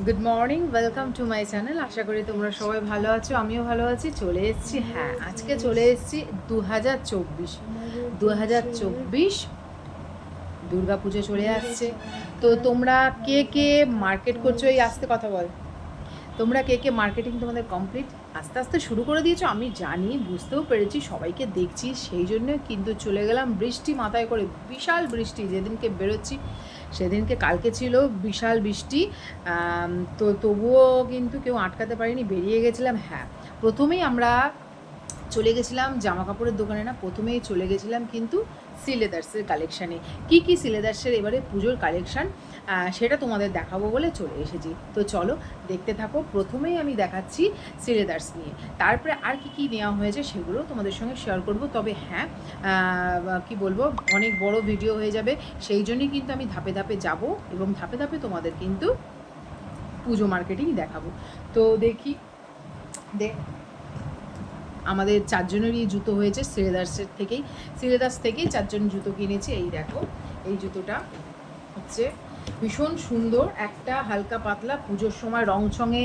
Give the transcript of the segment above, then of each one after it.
Good morning welcome to my channel আশা করি তোমরা সবাই ভালো আছো, আমিও ভালো আছি। চলে এসেছি হ্যাঁ আজকে চলে এসেছি দু হাজার চব্বিশ। দু হাজার চব্বিশ দুর্গা পুজো চলে আসছে। তো তোমরা কে কে মার্কেট করছ এই আসতে কথা বল। তোমরা কে কে মার্কেটিং তোমাদের কমপ্লিট আস্তে আস্তে শুরু করে দিয়েছ, আমি জানি, বুঝতেও পেরেছি, সবাইকে দেখছি, সেই জন্য কিন্তু চলে গেলাম বৃষ্টি মাথায় করে, বিশাল বৃষ্টি, যেদিনকে বেরোচ্ছি সেদিনকে কালকে ছিল বিশাল বৃষ্টি তো তবুও কিন্তু কেউ আটকাতে পারিনি, বেরিয়ে গেছিলাম হ্যাঁ। প্রথমেই আমরা চলে গেছিলাম জামা কাপড়ের দোকানে না, প্রথমেই চলে গেছিলাম কিন্তু সিলেদার্সের কালেকশানে। কি কি সিলেদার্সের এবারে পুজোর কালেকশান? সেটা তোমাদের দেখাবো বলে চলে এসেছি। তো চলো দেখতে থাকো, প্রথমেই আমি দেখাচ্ছি সিলেদার্স নিয়ে। তারপরে আর কি কি নেওয়া হয়েছে সেগুলো তোমাদের সঙ্গে শেয়ার করব। তবে হ্যাঁ কি বলব, অনেক বড় ভিডিও হয়ে যাবে, সেই জন্যই কিন্তু আমি ধাপে ধাপে যাব এবং ধাপে ধাপে তোমাদের কিন্তু পুজো মার্কেটিং দেখাবো। তো দেখি, দেখ আমাদের চারজনেরই জুতো হয়েছে শ্রীলেদার্সের থেকেই শ্রীলেদার্স থেকেই চারজন জুতো কিনেছি। এই দেখো, এই জুতোটা হচ্ছে ভীষণ সুন্দর, একটা হালকা পাতলা, পুজোর সময় রং ছঙে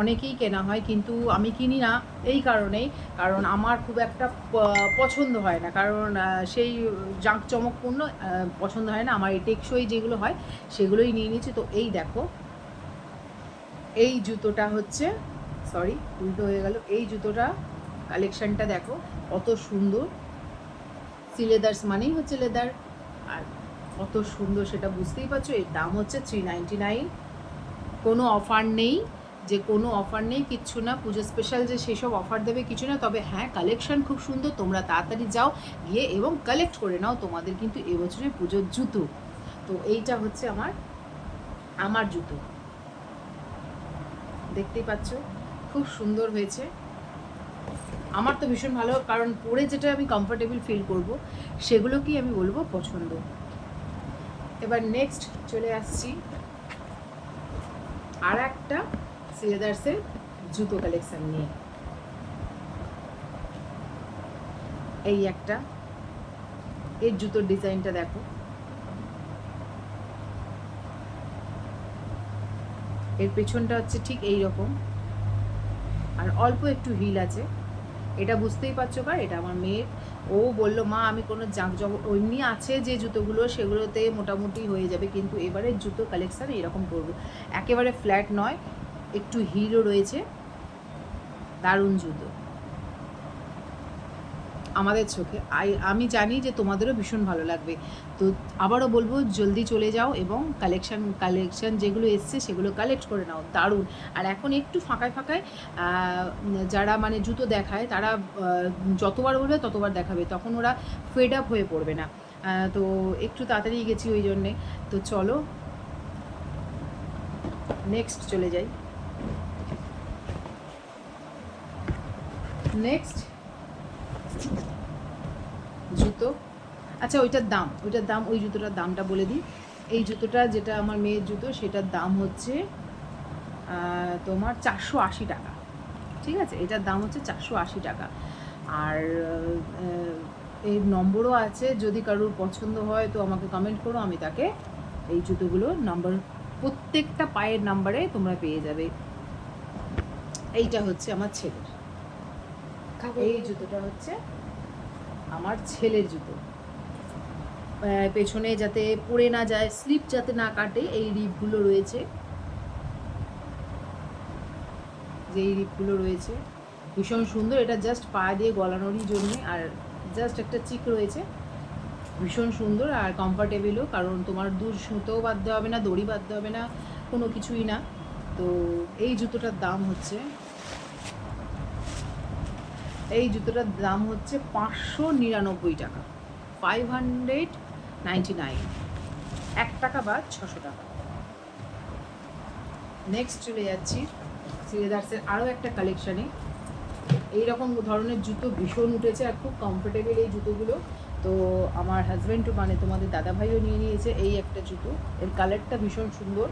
অনেকেই কেনা হয়, কিন্তু আমি কিনি না এই কারণেই, কারণ আমার খুব একটা পছন্দ হয় না। কারণ সেই জাঁক চমকপূর্ণ পছন্দ হয় না। আমার এই টেকসই যেগুলো হয়, সেগুলোই নিয়ে নিয়েছি। তো এই দেখো, এই জুতোটা হচ্ছে, সরি, উল্টো হয়ে গেল, এই জুতোটা কালেকশনটা দেখো, কত সুন্দর। সিলেদার্স মানেই হচ্ছে লেদার আর কত সুন্দর সেটা বুঝতেই পারছ, এর দাম হচ্ছে থ্রি নাইনটি নাইন কোনো অফার নেই, যে কোনো অফার নেই, কিচ্ছু না। পুজো স্পেশাল যে সেসব অফার দেবে কিছু না, তবে হ্যাঁ কালেকশন খুব সুন্দর, তোমরা তাড়াতাড়ি যাও, গিয়ে এবং কালেক্ট করে নাও, তোমাদের কিন্তু এবছরের পুজোর জুতো। তো এইটা হচ্ছে আমার আমার জুতো। দেখতেই পাচ্ছ, খুব সুন্দর হয়েছে। আমার তো ভীষণ ভালো, কারণ পরে যেটা আমি কমফোর্টেবল ফিল করব, সেগুলোকেই আমি বলব পছন্দ। এবার নেক্সট চলে আসছি আর একটা সিলেদার্সের জুতো কালেকশন নিয়ে। এই একটা এর জুতোর ডিজাইনটা দেখো। এর পেছনটা হচ্ছে ঠিক এই রকম আর অল্প একটু হিল আছে। এটা বুঝতেই পারছ কার? এটা আমার মেয়ের ও বলল, মা, আমি কোনো জাঁক জগ এমনি আছে যে জুতোগুলো, সেগুলোতে মোটামুটি হয়ে যাবে, কিন্তু এবারে জুতো কালেকশান এরকম করব। একেবারে ফ্ল্যাট নয়, একটু হিলও রয়েছে। দারুণ জুতো। আমাদের চোখে। আই- আমি জানি যে তোমাদেরও ভীষণ ভালো লাগবে। তো আবারও বলব, জলদি চলে যাও এবং কালেকশান কালেকশান যেগুলো এসছে সেগুলো কালেক্ট করে নাও। দারুণ। আর এখন একটু ফাঁকায় ফাঁকায় যারা মানে জুতো দেখায়, তারা যতবার বলবে ততবার দেখাবে। তখন ওরা ফেড আপ হয়ে পড়বে না। তো একটু তাড়াতাড়ি গেছি ওই জন্যে। তো চলো নেক্সট চলে যাই। নেক্সট জুতো আচ্ছা ওইটার দাম ওইটার দাম ওই জুতোটার দামটা বলে দিই। এই জুতোটা যেটা আমার মেয়ের জুতো সেটার দাম হচ্ছে তোমার চারশো আশি টাকা। ঠিক আছে? এটার দাম হচ্ছে চারশো আশি টাকা। আর এই নম্বরও আছে যদি কারোর পছন্দ হয় তো আমাকে কমেন্ট করো আমি তাকে এই জুতোগুলো নাম্বার প্রত্যেকটা পায়ের নাম্বারে তোমরা পেয়ে যাবে। এইটা হচ্ছে আমার ছেলের। এই জুতোটা হচ্ছে আমার ছেলের জুতো। পেছনে যাতে পড়ে না যায়, স্লিপ যাতে না কাটে, এই রিপগুলো রয়েছে। যে এই রিপগুলো রয়েছে, ভীষণ সুন্দর। এটা জাস্ট পা দিয়ে গলানোরই জন্যে, আর জাস্ট একটা চিক রয়েছে। ভীষণ সুন্দর আর কমফর্টেবলও কারণ তোমার দূর সুতোও বাঁধতে হবে না, দড়ি বাঁধতে হবে না, কোনো কিছুই না। তো এই জুতোটার দাম হচ্ছে এই জুতোটার দাম হচ্ছে পাঁচশো নিরানব্বই টাকা ফাইভ হান্ড্রেড নাইনটি নাইন এক টাকা বা ছশো টাকা। নেক্সট চলে যাচ্ছি সিলেদার্সের আরও একটা কালেকশানে এইরকম ধরনের জুতো ভীষণ উঠেছে আর খুব কমফোর্টেবল এই জুতোগুলো। তো আমার হাজব্যান্ডও মানে তোমাদের দাদাভাইও নিয়ে নিয়েছে এই একটা জুতো। এর কালারটা ভীষণ সুন্দর।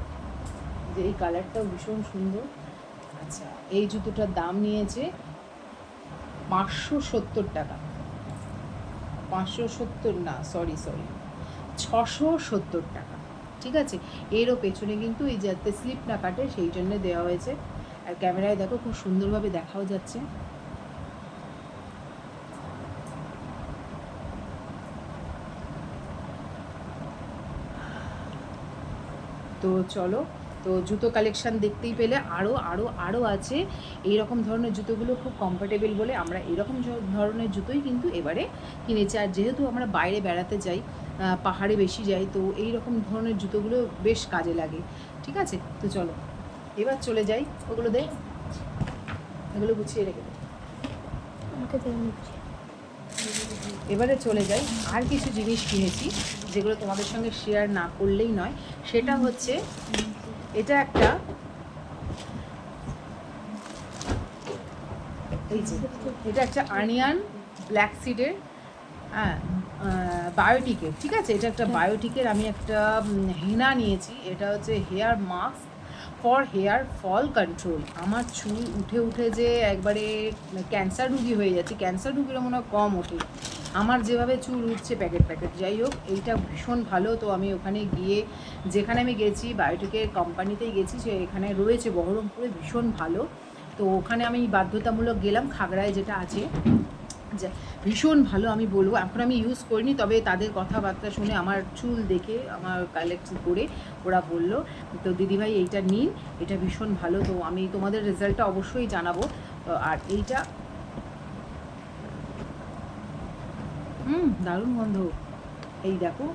যে এই কালারটাও ভীষণ সুন্দর। আচ্ছা এই জুতোটার দাম নিয়েছে পাঁচশো সত্তর টাকা। পাঁচশো সত্তর না সরি সরি ছশো সত্তর টাকা। ঠিক আছে? এরও পেছনে কিন্তু এই যাতে স্লিপ না কাটে, সেই জন্য দেওয়া হয়েছে। আর ক্যামেরায় দেখো খুব সুন্দরভাবে দেখাও যাচ্ছে। তো চলো তো জুতো কালেকশন দেখতেই পেলে আরও আরও আরও আছে। এই রকম ধরনের জুতোগুলো খুব কমফোর্টেবল বলে আমরা এরকম ধরনের জুতোই কিন্তু এবারে কিনেছি। আর যেহেতু আমরা বাইরে বেড়াতে যাই পাহাড়ে বেশি যাই তো এই রকম ধরনের জুতোগুলো বেশ কাজে লাগে। ঠিক আছে? তো চলো এবার চলে যাই। ওগুলো দে। এগুলো গুছিয়ে রেখে এবারে চলে যাই। আর কিছু জিনিস কিনেছি যেগুলো তোমাদের সঙ্গে শেয়ার না করলেই নয়। সেটা হচ্ছে এটা একটা এই যে এটা একটা আনিয়ান ব্ল্যাক সিডের হ্যাঁ বায়োটিকের ঠিক আছে? এটা একটা বায়োটিকের আমি একটা হেনা নিয়েছি। এটা হচ্ছে hair mask for hair fall control আমার চুল উঠে উঠে যে একবারে ক্যান্সার রুগী হয়ে যাচ্ছে। ক্যান্সার রুগীরা মনে হয় কম ওঠে। আমার যেভাবে চুল উঠছে প্যাকেট প্যাকেট, যাই হোক, এইটা ভীষণ ভালো। তো আমি ওখানে গিয়ে, যেখানে আমি গেছি বায়োটিকের কোম্পানিতেই গেছি, সে এখানে রয়েছে, বহরমপুরে, ভীষণ ভালো। তো ওখানে আমি বাধ্যতামূলক গেলাম, খাগড়ায় যেটা আছে। ভীষণ ভালো আমি বলব। এখন আমি ইউজ করিনি, তবে তাদের কথাবার্তা শুনে, আমার চুল দেখে, আমার কালেক্ট করে ওরা বলল, তো দিদিভাই, এইটা নিন, এটা ভীষণ ভালো। তো আমি তোমাদের রেজাল্টটা অবশ্যই জানাব। আর এইটা হুম দারুণ গন্ধ। এই দেখো।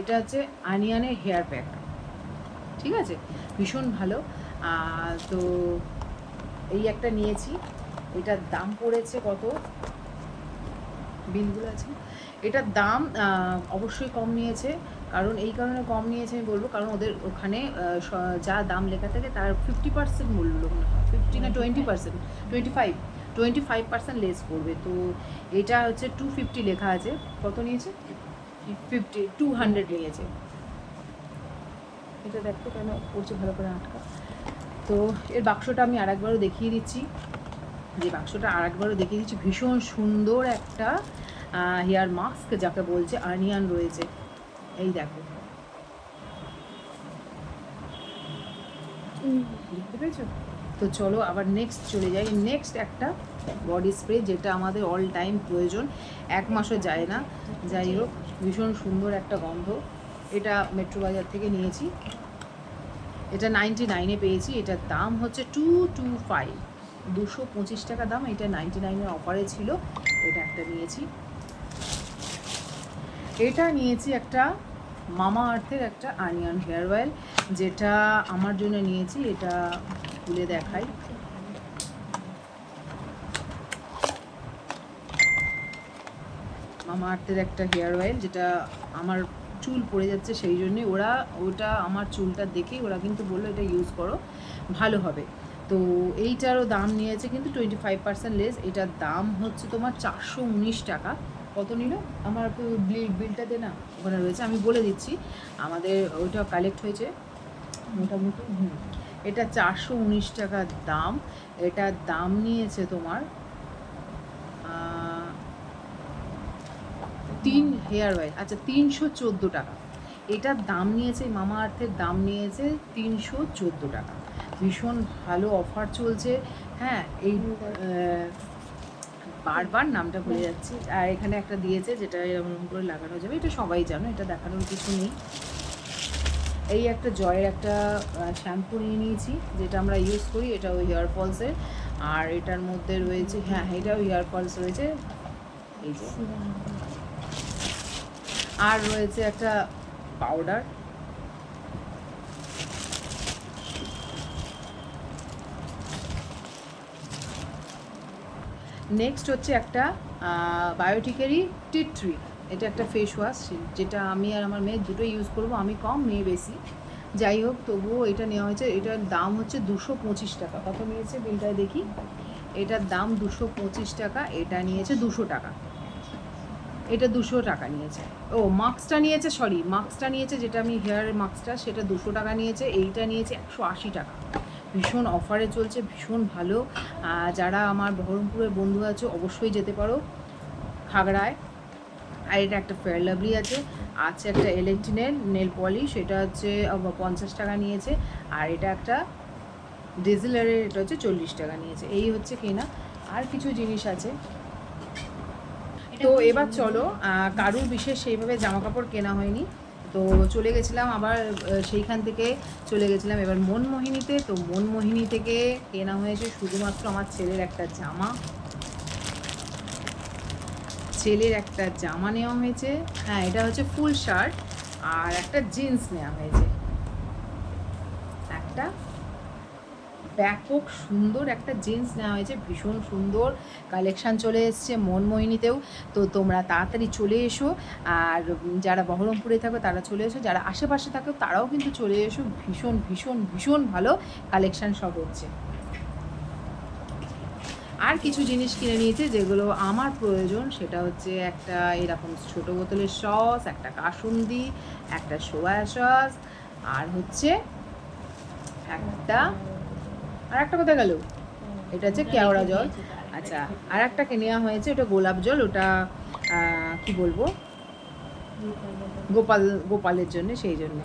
এটা হচ্ছে আনিয়ানের হেয়ার প্যাক ঠিক আছে? ভীষণ ভালো। তো এই একটা নিয়েছি। এটার দাম পড়েছে কত? বিলগুলো আছে। এটার দাম আহ, অবশ্যই কম নিয়েছে। কারণ এই কারণে কম নিয়েছে আমি বলব। কারণ ওদের ওখানে যা দাম লেখা থাকে তার ফিফটি পার্সেন্ট মূল্য। ফিফটি না twenty percent twenty five twenty five percent less করবে। তো এটা হচ্ছে টু ফিফটি লেখা আছে। কত নিয়েছে? ফিফটি টু হান্ড্রেড নিয়েছে। এটা দেখতো কেন পড়ছে ভালো করে আটকা। তো এর বাক্সটা আমি আরেকবারও দেখিয়ে দিচ্ছি। যে বাক্সটা আরেকবারও দেখিয়ে দিচ্ছি। ভীষণ সুন্দর একটা হেয়ার মাস্ক যাকে বলছে আর্নিয়ান রয়েছে। এই দেখো। দেখতে পেয়েছ? তো চলো আবার নেক্সট চলে যাই। নেক্সট একটা বডি স্প্রে যেটা আমাদের অল টাইম প্রয়োজন। এক মাসও যায় না। যাই হোক, ভীষণ সুন্দর একটা গন্ধ। এটা মেট্রো বাজার থেকে নিয়েছি। এটা নাইনটি নাইনে পেয়েছি। এটার দাম হচ্ছে টু টু ফাইভ দুশো পঁচিশ টাকা দাম। এটা নাইনটি নাইনের অফারে ছিল। এটা একটা নিয়েছি। এটা নিয়েছি একটা মামা আর্থের একটা আনিয়ন হেয়ার অয়েল যেটা আমার জন্য নিয়েছি। এটা খুলে দেখাই। মামা আর্থের একটা হেয়ার অয়েল যেটা আমার চুল পড়ে যাচ্ছে সেই জন্যে ওরা ওটা আমার চুলটা দেখেই ওরা কিন্তু বলল এটা ইউজ করো, ভালো হবে। তো এইটারও দাম নিয়েছে কিন্তু টোয়েন্টি ফাইভ পার্সেন্ট লেস এটার দাম হচ্ছে তোমার চারশো উনিশ টাকা। কত নিল? আমার বিল বিলটা দে না ওখানে রয়েছে, আমি বলে দিচ্ছি। আমাদের ওইটা কালেক্ট হয়েছে। মোটামুটি, হুম। এটা চারশো উনিশ টাকার দাম। এটার দাম নিয়েছে তোমার তিন হেয়ার অয়েল আচ্ছা তিনশো চোদ্দ টাকা। এটার দাম নিয়েছে, মামা আর্থের দাম নিয়েছে তিনশো চোদ্দ টাকা। ভীষণ ভালো অফার চলছে। হ্যাঁ এই বারবার নামটা ভুলে যাচ্ছি। আর এখানে একটা দিয়েছে যেটা এরকম করে লাগানো যাবে। এটা সবাই জানো, এটা দেখানোর কিছু নেই। এই একটা জয়ের একটা শ্যাম্পু নিয়ে নিয়েছি, যেটা আমরা ইউজ করি, এটা ওই হেয়ার ফলসের আর এটার মধ্যে রয়েছে হ্যাঁ এটাও হেয়ার ফলস রয়েছে। এই যে। আর রয়েছে একটা পাউডার নেক্সট হচ্ছে একটা বায়োটিকেরই টিট থ্রি এটা একটা ফেস ওয়াশ যেটা আমি আর আমার মেয়ে দুটোই ইউজ করব, আমি কম মেয়ে বেশি। যাই হোক, তবুও এটা নেওয়া হয়েছে, এটার দাম হচ্ছে দুশো পঁচিশ টাকা। কত নিয়েছে বিলটায় দেখি? এটার দাম দুশো পঁচিশ টাকা, এটা নিয়েছে দুশো টাকা। এটা দুশো টাকা নিয়েছে। ও মাস্কটা নিয়েছে সরি মাস্কটা নিয়েছে, যেটা আমি হেয়ার মাস্কটা সেটা দুশো টাকা নিয়েছে, এইটা নিয়েছে একশো আশি টাকা। ভীষণ অফারে চলছে, ভীষণ ভালো। যারা আমার বহরমপুরের বন্ধু আছে, অবশ্যই যেতে পারো। খাগড়ায়। আর এটা একটা ফেয়ার লাভলি আছে। আছে একটা ইলেকট্রিনের নেল পলিশ এটা হচ্ছে পঞ্চাশ টাকা নিয়েছে। আর এটা একটা ডিজেলারের এটা হচ্ছে চল্লিশ টাকা নিয়েছে। এই হচ্ছে কেনা। আর কিছু জিনিস আছে। তো এবার চলো কারুর বিশেষ সেইভাবে জামা কাপড় কেনা হয়নি। তো চলে গেছিলাম আবার সেইখান থেকে চলে গেছিলাম এবার মনমোহিনীতে। তো মনমোহিনী থেকে কেনা হয়েছে শুধুমাত্র আমার ছেলের একটা জামা। ছেলের একটা জামা নেওয়া হয়েছে। হ্যাঁ এটা হচ্ছে ফুল শার্ট আর একটা জিন্স নেওয়া হয়েছে। একটা ব্যাপক সুন্দর একটা জিন্স নেওয়া হয়েছে, ভীষণ সুন্দর। কালেকশান চলে এসছে মনমোহিনীতেও। তো তোমরা তাড়াতাড়ি চলে এসো আর যারা বহরমপুরে থাকো তারা চলে এসো, যারা আশেপাশে থাকো তারাও কিন্তু চলে এসো। ভীষণ ভীষণ ভীষণ ভালো কালেকশান সব হচ্ছে। আর কিছু জিনিস কিনে নিয়েছে যেগুলো আমার প্রয়োজন সেটা হচ্ছে একটা এরকম ছোট বোতলের সস একটা কাসুন্দি একটা সোয়া সস আর হচ্ছে একটা আর একটা কোথায় গেল? এটা হচ্ছে কেওড়া জল। আচ্ছা আর একটা নেওয়া হয়েছে ওটা গোলাপ জল ওটা কি বলব? গোপাল গোপালের জন্য সেই জন্য।